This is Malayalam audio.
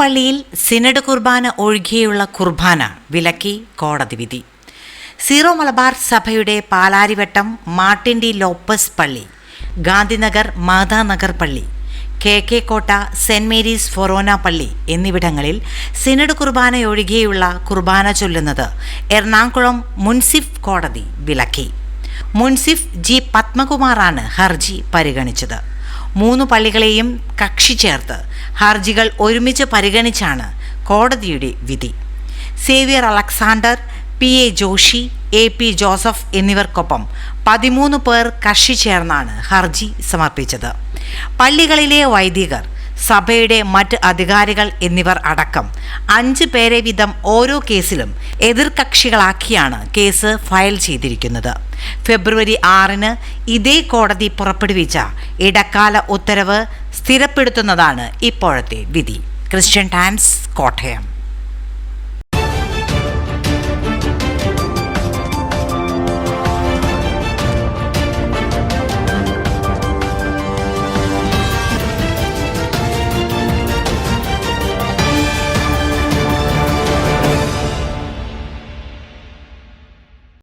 പള്ളിയിൽ സിനഡ് കുർബാന ഒഴികെയുള്ള കുർബാന വിലക്കി കോടതി വിധി. സീറോ മലബാർ സഭയുടെ പാലാരിവട്ടം മാർട്ടിൻഡി ലോപ്പസ് പള്ളി ഗാന്ധിനഗർ മാതാനഗർ പള്ളി കെ കെ കോട്ട സെന്റ് മേരീസ് ഫൊറോന പള്ളി എന്നിവിടങ്ങളിൽ സിനഡ് കുർബാനയൊഴികെയുള്ള കുർബാന ചൊല്ലുന്നത് എറണാകുളം മുൻസിഫ് കോടതി വിലക്കി. മുൻസിഫ് ജി പത്മകുമാറാണ് ഹർജി പരിഗണിച്ചത്. മൂന്ന് പള്ളികളെയും കക്ഷി ചേർത്ത് ഹർജികൾ ഒരുമിച്ച് പരിഗണിച്ചാണ് കോടതിയുടെ വിധി. Xavier Alexander P A Joshi A P Joseph എന്നിവർക്കൊപ്പം പതിമൂന്ന് പേർ കക്ഷി ചേർന്നാണ് ഹർജി സമർപ്പിച്ചത്. പള്ളികളിലെ വൈദികർ സഭയുടെ മറ്റ് അധികാരികൾ എന്നിവർ അടക്കം അഞ്ച് പേരെ വീതം ഓരോ കേസിലും എതിർകക്ഷികളാക്കിയാണ് കേസ് ഫയൽ ചെയ്തിരിക്കുന്നത്. ഫെബ്രുവരി ആറിന് ഇതേ കോടതി പുറപ്പെടുവിച്ച ഇടക്കാല ഉത്തരവ് സ്ഥിരപ്പെടുത്തുന്നതാണ് ഇപ്പോഴത്തെ വിധി. Christian Times Kottayam.